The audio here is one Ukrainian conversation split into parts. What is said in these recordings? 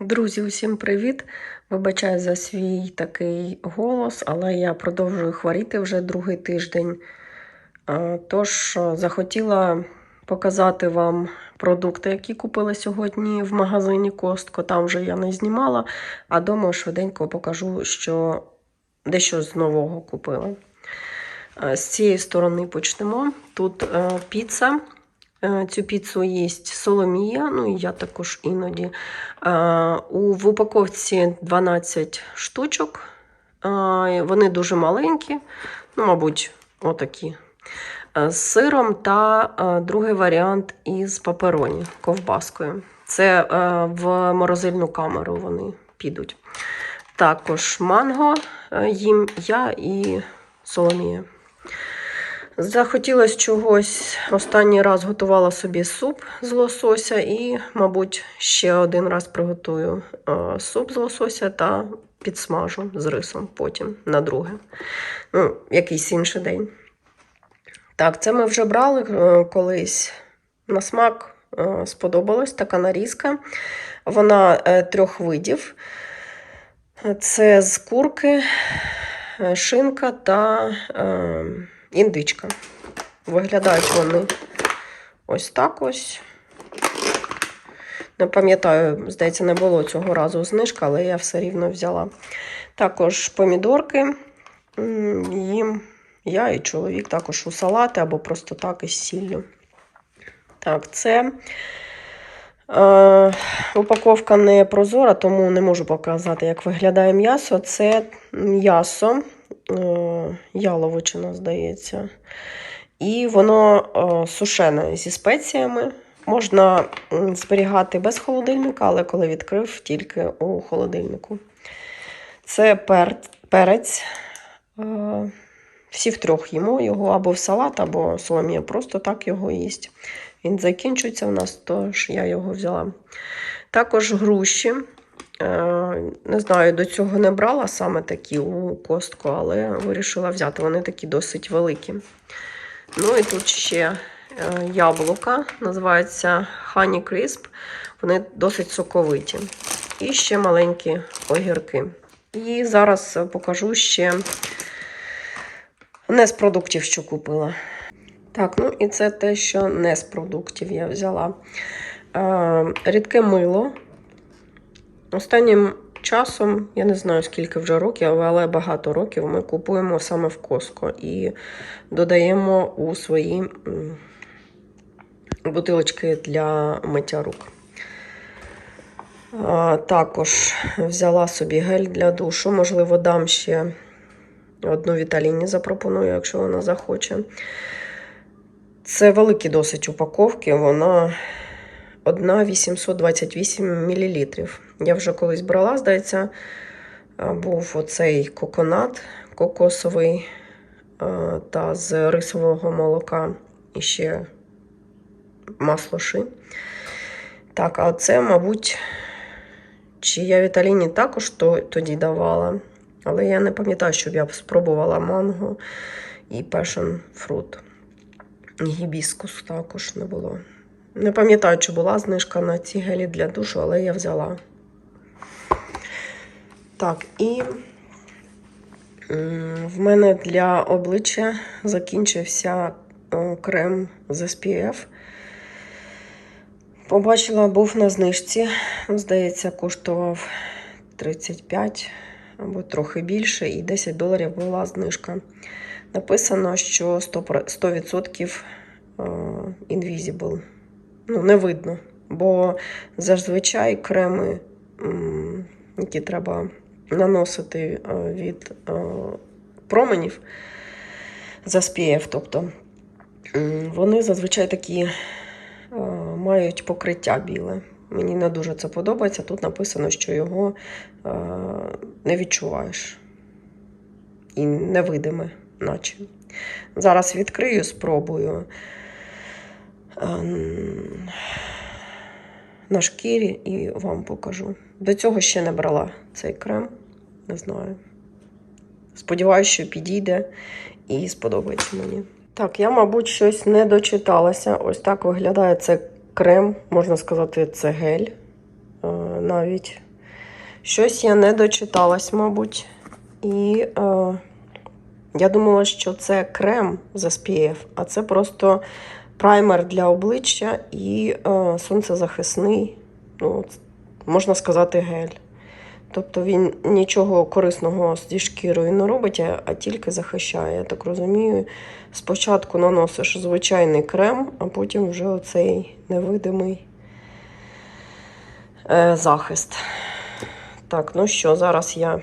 Друзі, усім привіт! Вибачаю за свій такий голос, але я продовжую хворіти вже другий тиждень. Тож захотіла показати вам продукти, які купила сьогодні в магазині Костко. Там вже я не знімала, а дома швиденько покажу, що дещо з нового купила. З цієї сторони почнемо. Тут піца. Е, Цю піцу їсть Соломія, ну і я також іноді. Е, в упаковці 12 штучок. Е, Вони дуже маленькі, ну, мабуть, отакі. З сиром та другий варіант із папероні, ковбаскою. Це в морозильну камеру вони підуть. Також манго їм я і Соломія. Захотілося чогось. Останній раз готувала собі суп з лосося і, мабуть, ще один раз приготую суп з лосося та підсмажу з рисом потім на друге. Ну, якийсь інший день. Так, це ми вже брали е, колись. На смак е, сподобалась така нарізка. Вона е, трьох видів. Це з курки, шинка та індичка. Виглядають вони ось так ось. Не пам'ятаю, здається, не було цього разу знижка, але я все рівно взяла. Також помідорки. Їм я і чоловік також у салати або просто так із сіллю. Так, це е, упаковка не прозора, тому не можу показати, як виглядає м'ясо. Це м'ясо, яловичина, здається. І воно е, сушене зі спеціями. Можна зберігати без холодильника, але коли відкрив, тільки у холодильнику. Це пер, перець. Е, всі втрьох їмо його або в салат, або Соломія просто так його їсть. Він закінчується у нас, тож я його взяла. Також груші. Е, Не знаю, до цього не брала саме такі у костку, але вирішила взяти. Вони такі досить великі. Ну і тут ще е, яблука, називаються Honey Crisp. Вони досить соковиті. І ще маленькі огірки. І зараз покажу ще не з продуктів, що купила. Так, ну і це те, що не з продуктів я взяла. Е, рідке мило. Останнім часом, я не знаю скільки вже років, але багато років ми купуємо саме в Коско і додаємо у свої бутилочки для миття рук. Також взяла собі гель для душу. Можливо, дам ще одну Віталіні запропоную, якщо вона захоче. Це великі досить упаковки, вона одна 828 мл. Я вже колись брала, здається, був оцей коконат кокосовий та з рисового молока і ще масло ши. Так, а це, мабуть, чи я Віталіні також то, тоді давала. Але я не пам'ятаю, щоб я спробувала манго і passion fruit. Гібіскус також не було. Не пам'ятаю, чи була знижка на ці гелі для душу, але я взяла. Так, і в мене для обличчя закінчився крем з SPF. Побачила, був на знижці. Здається, коштував 35 або трохи більше, і 10 доларів була знижка. Написано, що 100%, 100% е, invisible. Ну, не видно. Бо зазвичай креми, які треба наносити е, від е, променів з SPF, тобто, вони зазвичай такі е, мають покриття біле. Мені не дуже це подобається. Тут написано, що його не відчуваєш. І невидиме, наче. Зараз відкрию, спробую на шкірі і вам покажу. До цього ще не брала цей крем, не знаю. Сподіваюся, що підійде і сподобається мені. Так, я, мабуть, щось не дочиталася. Ось так виглядає це крем, можна сказати, це гель е, навіть. Щось я не дочиталась, мабуть. І е, я думала, що це крем з SPF, а це просто праймер для обличчя і е, сонцезахисний, ну, можна сказати, гель. Тобто він нічого корисного зі шкірою не робить, а, тільки захищає. Я так розумію. Спочатку наносиш звичайний крем, а потім вже оцей невидимий е, захист. Так, ну що, зараз я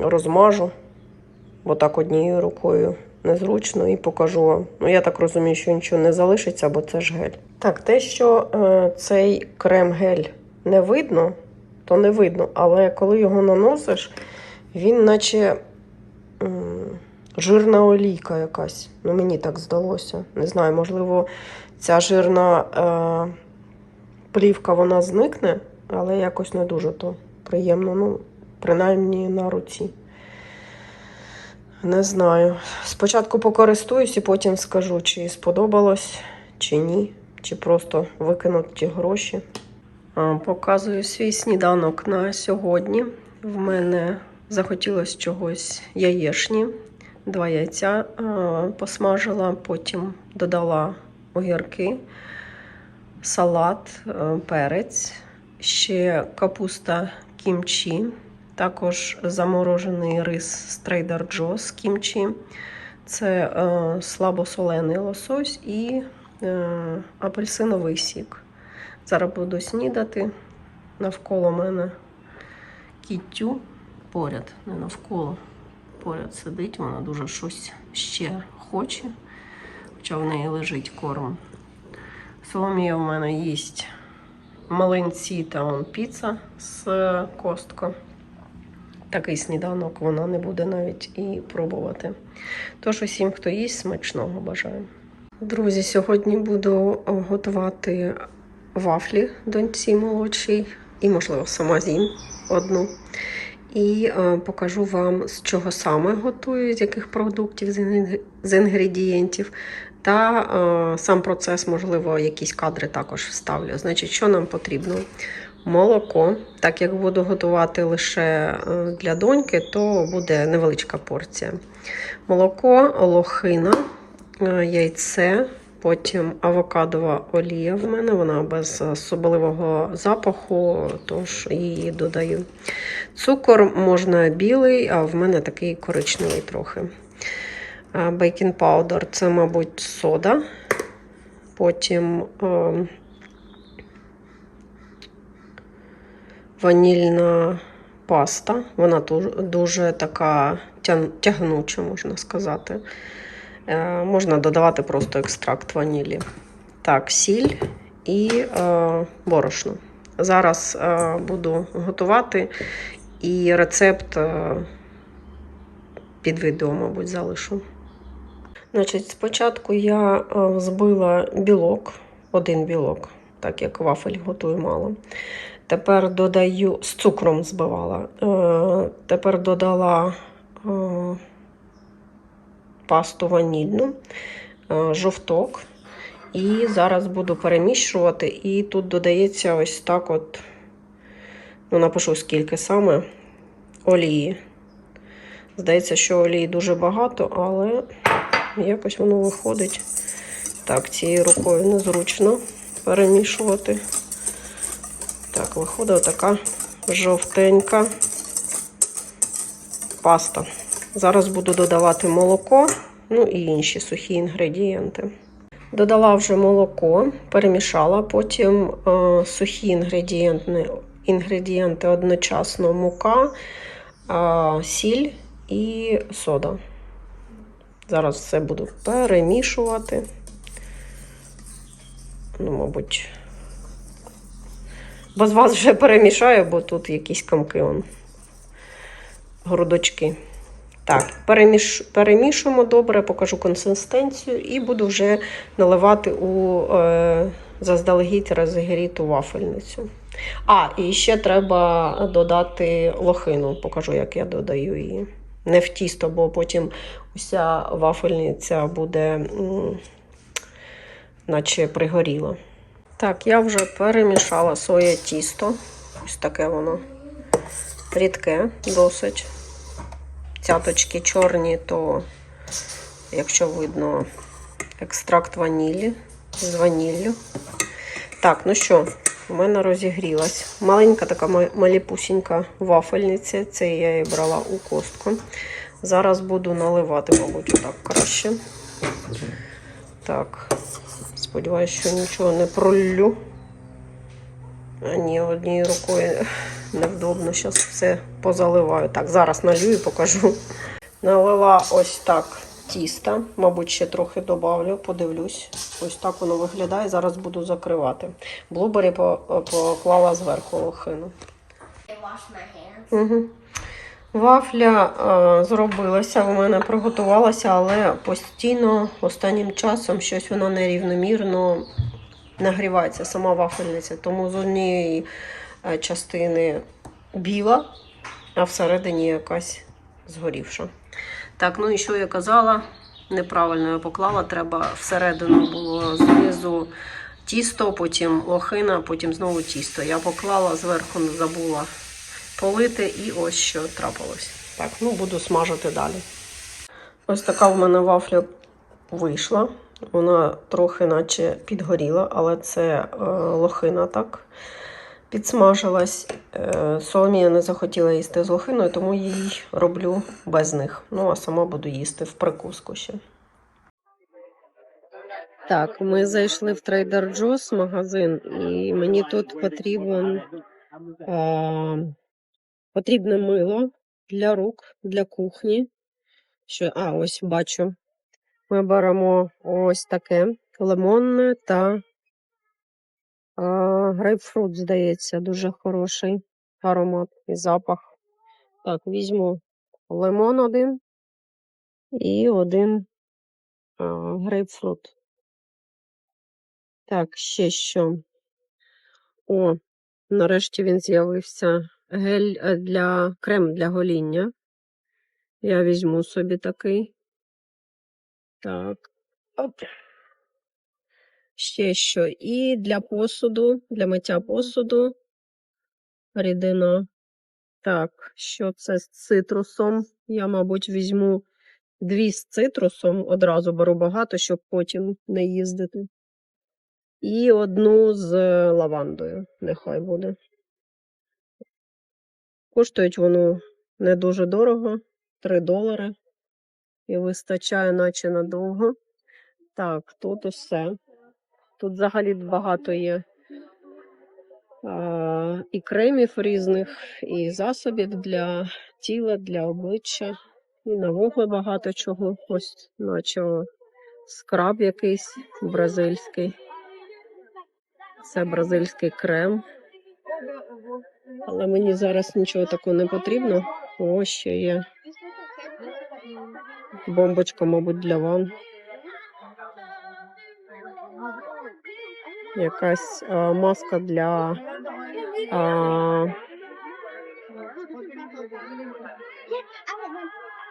розмажу. Бо так однією рукою незручно і покажу вам. Ну, я так розумію, що нічого не залишиться, бо це ж гель. Так, те, що е, цей крем-гель не видно, то не видно. Але коли його наносиш, він наче м, жирна олійка якась. Ну, мені так здалося. Не знаю, можливо, ця жирна е, плівка вона зникне, але якось не дуже то приємно. Ну, принаймні на руці. Не знаю. Спочатку покористуюсь і потім скажу, чи сподобалось, чи ні, чи просто викинуть ті гроші. Показую свій сніданок на сьогодні. В мене захотілося чогось яєшні. Два яйця посмажила, потім додала огірки, салат, перець, ще капуста кімчі. Також заморожений рис з Trader Joe's з кімчі. Це е, слабосолений лосось і е, апельсиновий сік. Зараз буду снідати. Навколо мене кіттю поряд, не навколо. Поряд сидить, вона дуже щось ще хоче, хоча в неї лежить корм. Соломія в мене їсть малинці та піца з костко такий сніданок вона не буде навіть і пробувати. Тож усім, хто їсть, смачного бажаю. Друзі, сьогодні буду готувати вафлі доньці молодшій і, можливо, сама з'їм одну. І е, покажу вам, з чого саме готую, з яких продуктів, з, інг- з інгредієнтів. Та е, сам процес, можливо, якісь кадри також вставлю. Значить, що нам потрібно? Молоко. Так як буду готувати лише е, для доньки, то буде невеличка порція. Молоко, лохина, е, яйце, потім авокадова олія в мене, вона без особливого запаху, тож її додаю. Цукор можна білий, а в мене такий коричневий трохи. Бейкінг паудер це, мабуть, сода. Потім ванільна паста. Вона дуже така тягнуча, можна сказати. Е, можна додавати просто екстракт ванілі. Так, сіль і е, борошно. Зараз е, буду готувати і рецепт під відео, мабуть, залишу. Значить, спочатку я е, збила білок, один білок, так як вафель готую мало. Тепер додаю з цукром збивала. Е, тепер додала е, пасту ванільну, е, жовток. І зараз буду перемішувати. І тут додається ось так от, ну, напишу скільки саме олії. Здається, що олії дуже багато, але якось воно виходить. Так, цією рукою незручно перемішувати. Так, виходить така жовтенька паста. Зараз буду додавати молоко, ну і інші сухі інгредієнти. Додала вже молоко, перемішала, потім е, сухі інгредієнти, інгредієнти одночасно мука, е, сіль і сода. Зараз все буду перемішувати. Ну, мабуть, без вас вже перемішаю, бо тут якісь камки он, грудочки. Так, переміш, перемішуємо добре, покажу консистенцію і буду вже наливати у е, заздалегідь розігріту вафельницю. А, і ще треба додати лохину. Покажу, як я додаю її. Не в тісто, бо потім уся вафельниця буде, наче пригоріла. Так, я вже перемішала своє тісто. Ось таке воно рідке досить. Цяточки чорні, то, якщо видно, екстракт ванілі з ваніллю. Так, ну що, у мене розігрілась. Маленька така ма- маліпусінька вафельниця. Це я її брала у костку. Зараз буду наливати, мабуть, отак краще. Так, сподіваюсь, що нічого не проллю. А ні, однією рукою невдобно. Зараз все позаливаю. Так, зараз налью і покажу. Налила ось так тіста. Мабуть, ще трохи добавлю, подивлюсь. Ось так воно виглядає. Зараз буду закривати. Блубері поклала зверху лохину. Угу. Вафля е, зробилася, у мене приготувалася, але постійно останнім часом щось воно нерівномірно нагрівається, сама вафельниця. Тому з однієї е, частини біла, а всередині якась згорівша. Так, ну і що я казала? Неправильно я поклала, треба всередину було знизу тісто, потім лохина, потім знову тісто. Я поклала зверху, забула полити, і ось що трапилось. Так, ну буду смажити далі. Ось така в мене вафля вийшла. Вона трохи наче підгоріла, але це е, лохина так підсмажилась. Е, Соломія не захотіла їсти з лохиною, тому їй роблю без них. Ну, а сама буду їсти в прикуску ще. Так, ми зайшли в Trader Joe's магазин, і мені тут потрібен, е, потрібне мило для рук, для кухні. Що, а, ось бачу. Ми беремо ось таке лимонне та а, грейпфрут, здається, дуже хороший аромат і запах. Так, візьму лимон один і один а, грейпфрут. Так, ще що. О, нарешті він з'явився. Гель е, для крем для гоління. Я візьму собі такий. Так. Оп. Ще що. І для посуду, для миття посуду. Рідина. Так, що це з цитрусом? Я, мабуть, візьму дві з цитрусом. Одразу беру багато, щоб потім не їздити. І одну з лавандою. Нехай буде. Коштують воно не дуже дорого. 3 долари. І вистачає, наче надовго. Так, тут усе. Тут взагалі багато є а, і кремів різних, і засобів для тіла, для обличчя. І на нового багато чого. Ось, наче скраб якийсь бразильський. Це бразильський крем. Але мені зараз нічого такого не потрібно. Ось ще є. Бомбочка, мабуть, для ван. Якась а, маска для а,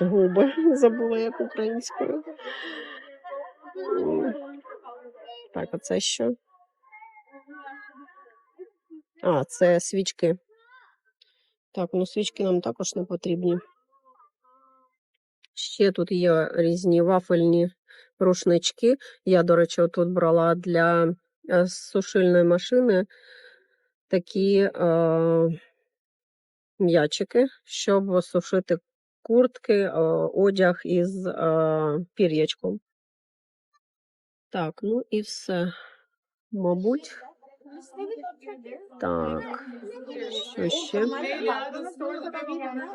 губи. Забула як українською. Так, а це що? А, це свічки. Так, ну свічки нам також не потрібні. Ще тут є різні вафельні рушнички. Я, до речі, тут брала для е, сушильної машини такі е, м'ячики, щоб сушити куртки, е, одяг із е, пір'ячком. Так, ну і все. Мабуть. Так, що ще?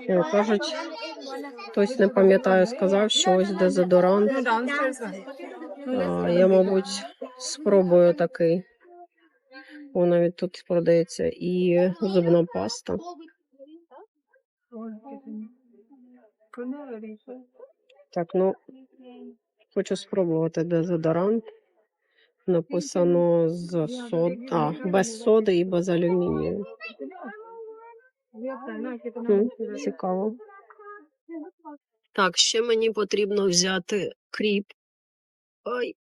О, кажуть, хтось не пам'ятаю, сказав, що ось дезодорант. А, я, мабуть, спробую такий. О, навіть тут продається і зубна паста. Так, ну, хочу спробувати дезодорант. Написано з сод... а, без соди і без алюмінію. Цікаво. Так, ще мені потрібно взяти кріп. Ой.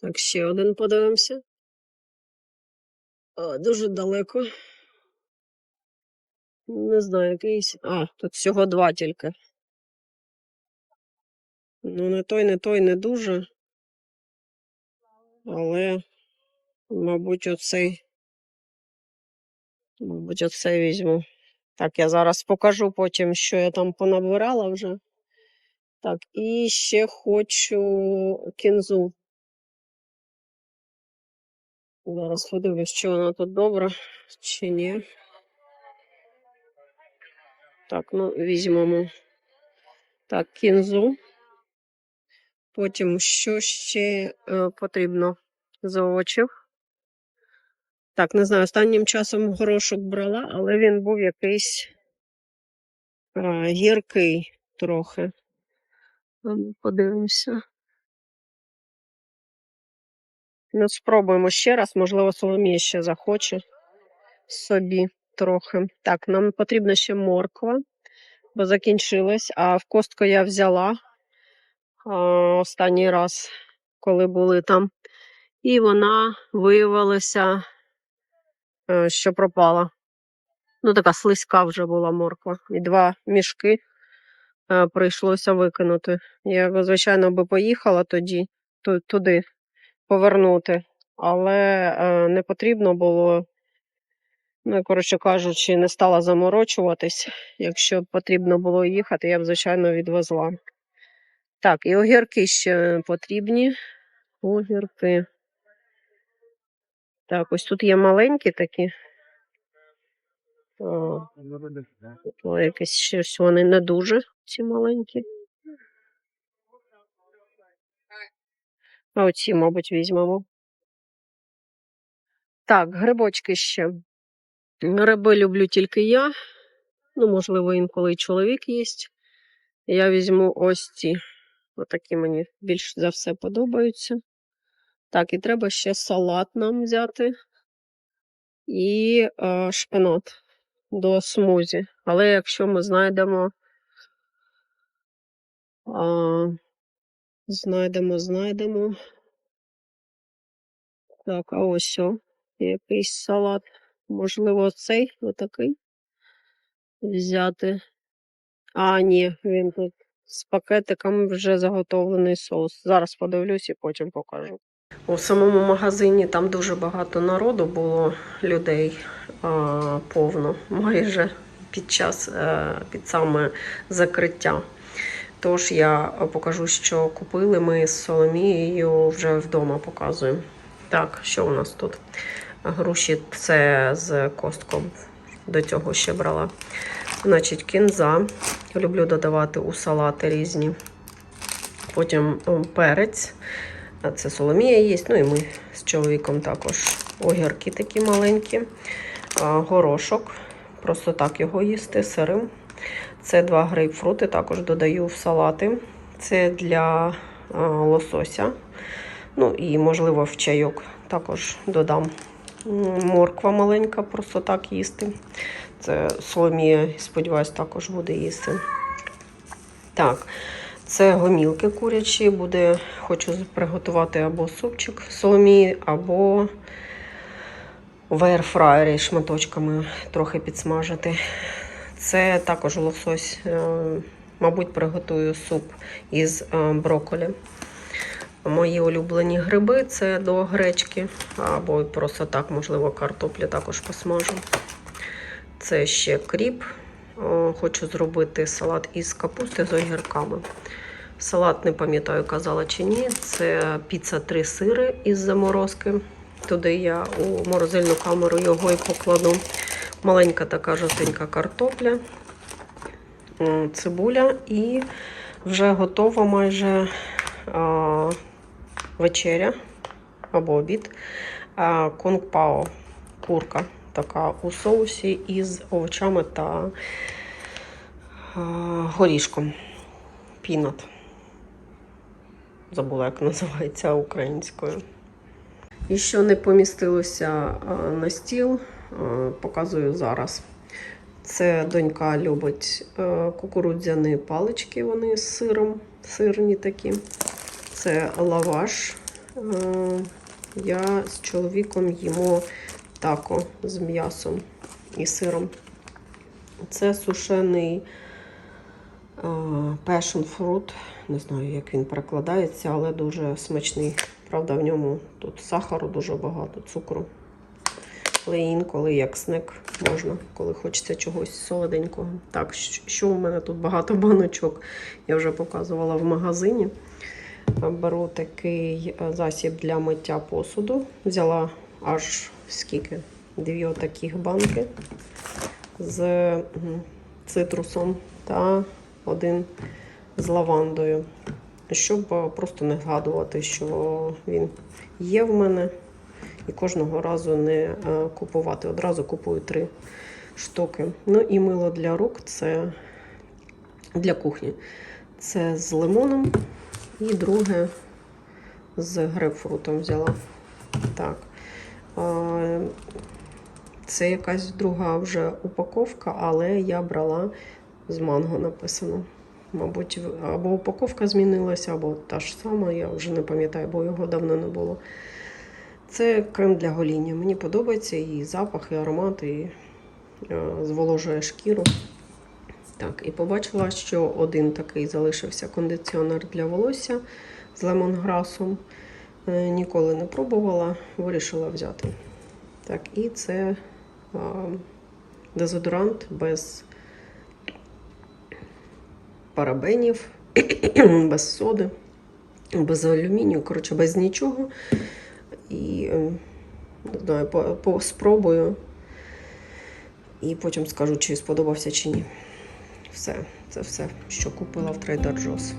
Так, ще один подивимося. О, дуже далеко. Не знаю, якийсь. А, тут всього два тільки. Ну, не той, не той, не дуже. Але, мабуть, оцей. Мабуть, оцей візьму. Так, я зараз покажу потім, що я там понабирала вже. Так, і ще хочу кінзу. Зараз подивлюсь, чи вона тут добра, чи ні. Так, ну візьмемо. Так, кінзу. Потім що ще е, потрібно з овочів. Так, не знаю, останнім часом горошок брала, але він був якийсь е, гіркий трохи. Ну, Подивимося. Ну, спробуємо ще раз, можливо, Соломія ще захоче собі трохи. Так, нам потрібна ще морква, бо закінчилась, а в костку я взяла останній раз, коли були там. І вона виявилася, е, що пропала. Ну, така слизька вже була морква. І два мішки е, прийшлося викинути. Я, звичайно, би поїхала тоді ту- туди повернути, але е, не потрібно було. Ну, коротше кажучи, не стала заморочуватись. Якщо потрібно було їхати, я б, звичайно, відвезла. Так, і огірки ще потрібні. Огірки. Так, ось тут є маленькі такі. О, то якесь щось вони не дуже, ці маленькі. А оці, мабуть, візьмемо. Так, грибочки ще. Гриби люблю тільки я. Ну, можливо, інколи і чоловік їсть. Я візьму ось ці. Отакі мені більш за все подобаються. Так, і треба ще салат нам взяти. І е, шпинат до смузі. Але якщо ми знайдемо. А, знайдемо, знайдемо. Так, а ось о, якийсь салат. Можливо, цей отакий взяти. А, ні, він тут з пакетиком вже заготовлений соус. Зараз подивлюсь і потім покажу. У самому магазині там дуже багато народу було людей а, повно, майже під час е, під саме закриття. Тож я покажу, що купили ми з Соломією вже вдома показуємо. Так, що у нас тут? Груші це з костком. До цього ще брала. Значить, кінза. Люблю додавати у салати різні. Потім перець. Це Соломія є. Ну і ми з чоловіком також. Огірки такі маленькі. Горошок. Просто так його їсти сирим. Це два грейпфрути, також додаю в салати. Це для лосося. Ну і, можливо, в чайок також додам. Морква маленька, просто так їсти. Це Соломія, сподіваюсь, також буде їсти. Так, це гомілки курячі. Буде, хочу приготувати або супчик Соломії, або в аерфраєрі шматочками трохи підсмажити. Це також лосось, е, мабуть, приготую суп із е, брокколі. Мої улюблені гриби це до гречки, або просто так, можливо, картоплю також посмажу. Це ще кріп. Хочу зробити салат із капусти з огірками. Салат не пам'ятаю, казала чи ні. Це піца три сири із заморозки. Туди я у морозильну камеру його і покладу. Маленька така жовтенька картопля, цибуля і вже готова майже а, вечеря або обід. Кунг-пао, курка така у соусі із овочами та а, горішком. Пінат. Забула, як називається українською. І що не помістилося на стіл, показую зараз. Це донька любить кукурудзяні палички, вони з сиром, сирні такі. Це лаваш. Я з чоловіком їмо тако з м'ясом і сиром. Це сушений passion fruit. Не знаю, як він перекладається, але дуже смачний. Правда, в ньому тут сахару дуже багато, цукру. Але інколи як снек можна, коли хочеться чогось солоденького. Так, що у мене тут багато баночок, я вже показувала в магазині. Беру такий е, засіб для миття посуду. Взяла аж скільки? Дві отаких банки з цитрусом та один з лавандою. Щоб е, просто не згадувати, що він є в мене. І кожного разу не е, купувати. Одразу купую три штуки. Ну і мило для рук це для кухні. Це з лимоном. І друге з грейпфрутом взяла. Так. Це якась друга вже упаковка, але я брала з манго написано. Мабуть, або упаковка змінилася, або та ж сама, я вже не пам'ятаю, бо його давно не було. Це крем для гоління. Мені подобається і запах, і аромат, і е, зволожує шкіру. Так, і побачила, що один такий залишився кондиціонер для волосся з лемонграсом. Е, Ніколи не пробувала, вирішила взяти. Так, і це е, дезодорант без парабенів, без соди, без алюмінію, коротше, без нічого. І е, не знаю, по, спробую. І потім скажу, чи сподобався чи ні. Все, це все, що купила в Trader Joe's.